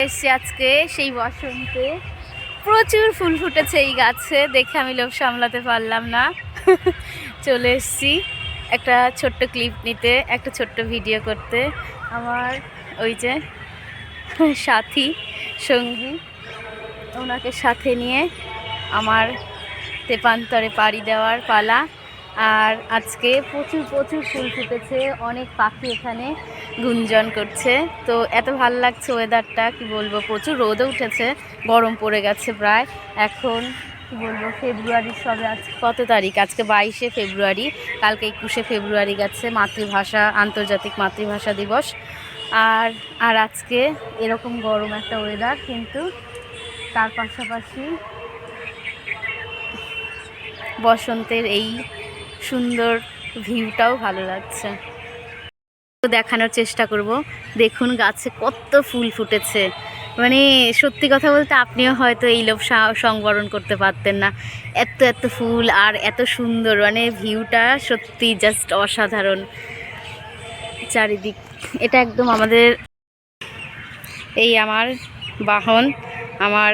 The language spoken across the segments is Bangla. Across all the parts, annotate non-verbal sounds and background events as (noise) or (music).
এসছি আজকে সেই বসন্তে। প্রচুর ফুল ফুটেছে এই গাছে, দেখে আমি লোভ সামলাতে পারলাম না। (laughs) চলে এসছি একটা ছোট্ট ক্লিপ নিতে, একটা ছোট্ট ভিডিও করতে। আমার ওই যে (laughs) সাথী, সঙ্গী, ওনাকে সাথে নিয়ে আমার তেপান্তরে পাড়ি দেওয়ার পালা। আর আজকে প্রচুর প্রচুর ফুল ফুটেছে, অনেক পাখি এখানে গুঞ্জন করছে। তো এত ভালো লাগছে ওয়েদারটা কি বলব, প্রচুর রোদও উঠেছে, গরম পড়ে গেছে প্রায়। এখন, কি বলব ফেব্রুয়ারি সবে আজ, কত তারিখ? আজকে বাইশে ফেব্রুয়ারি কালকে একুশে ফেব্রুয়ারি গেছে, মাতৃভাষা, আন্তর্জাতিক মাতৃভাষা দিবস। আর আর আজকে এরকম গরম একটা ওয়েদার কিন্তু তার পাশাপাশি বসন্তের এই সুন্দর ভিউটাও ভালো লাগছে। দেখানোর চেষ্টা করব। দেখুন গাছে কত ফুল ফুটেছে। মানে সত্যি কথা বলতে আপনিও হয়তো এই লোভ সংবরণ করতে পারতেন না। এত এত ফুল আর এত সুন্দর। মানে ভিউটা সত্যি জাস্ট অসাধারণ। চারিদিক, এটা একদম আমাদের এই আমার বাহন, আমার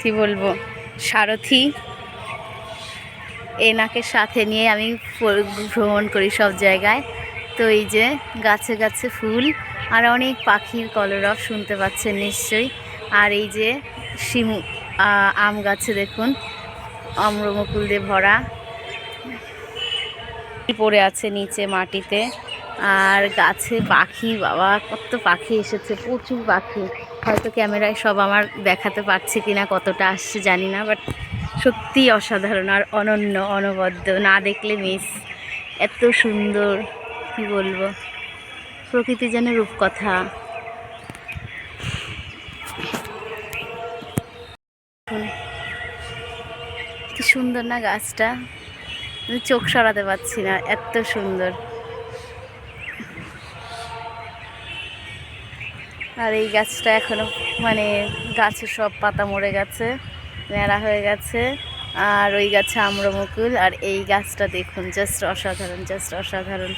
কি বলব, সারথি। এনাকে সাথে নিয়ে আমি ভ্রমণ করি সব জায়গায়। তো এই যে গাছে গাছে ফুল আর অনেক পাখির কলরব শুনতে পাচ্ছেন নিশ্চয়ই। আর এই যে শিমু আম গাছে দেখুন অম্রমকুল দিয়ে ভরা। পড়ে আছে নিচে মাটিতে। আর গাছে পাখি, বাবা, কত পাখি এসেছে, প্রচুর পাখি। হয়তো ক্যামেরায় সব আমার দেখাতে পারছি কিনা, কতটা আসছে জানি না বাট সত্যি অসাধারণ আর অনন্য, অনবদ্য। না দেখলে মিস এত সুন্দর, কি বলব? প্রকৃতি যেন রূপকথা। কি সুন্দর না গাছটা? চোখ সরাতে পারছি না, এত সুন্দর। আর এই গাছটা এখনও মানে গাছের সব পাতা মরে গেছে। ন্যাড়া হয়ে গেছে। আর ওই গাছে আম্রমুকুল, আর এই গাছটা দেখুন জাস্ট অসাধারণ জাস্ট অসাধারণ।